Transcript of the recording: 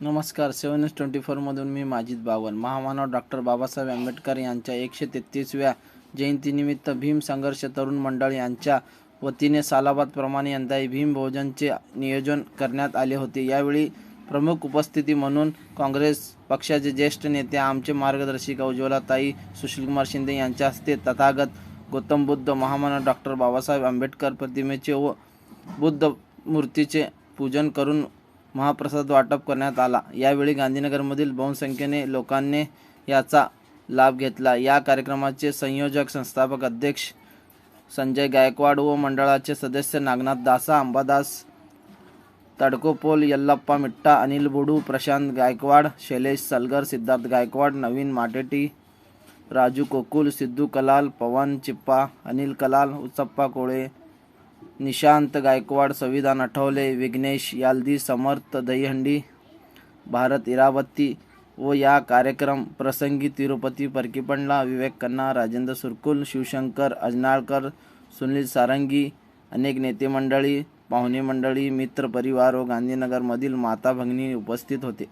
नमस्कार seven S twenty फोरमधून मी माजिद बावन. महामानव डॉक्टर बाबासाहेब आंबेडकर यांच्या एकशे तेहतीसव्या जयंतीनिमित्त भीम संघर्ष तरुण मंडळ यांच्या वतीने सालाबादप्रमाणे यंदाही भीम भोजनचे नियोजन करण्यात आले होते. यावेळी प्रमुख उपस्थिती म्हणून काँग्रेस पक्षाचे ज्येष्ठ नेते आमचे मार्गदर्शिका उज्ज्वलाताई सुशीलकुमार शिंदे यांच्या हस्ते तथागत गौतम बुद्ध महामानव डॉक्टर बाबासाहेब आंबेडकर प्रतिमेचे व बुद्ध मूर्तीचे पूजन करून महाप्रसाद वाटप करण्यात आला. यावेळी गांधीनगरमधील बहुसंख्येने लोकांनी याचा लाभ घेतला. या कार्यक्रमाचे संयोजक संस्थापक अध्यक्ष संजय गायकवाड व मंडळाचे सदस्य नागनाथ दासा अंबादास तडकोपोल यल्लप्पा मिट्टा अनिल बुडू प्रशांत गायकवाड शैलेश सलगर सिद्धार्थ गायकवाड नवीन माटेटी राजू कोकुल सिद्धू कलाल पवन चिप्पा अनिल कलाल उत्सप्पा कोळे निशांत गायकवाड संविधान आठवले विघ्नेश याल्दी समर्थ दहीहंडी भारत इरावती व या कार्यक्रम प्रसंगी तिरुपती परकीपंडला विवेक खन्ना राजेंद्र सुरकुल शिवशंकर अजनाळकर सुनील सारंगी अनेक नेते मंडळी पाहुणे मंडळी मित्र परिवार व गांधीनगरमधील माता भगिनी उपस्थित होते.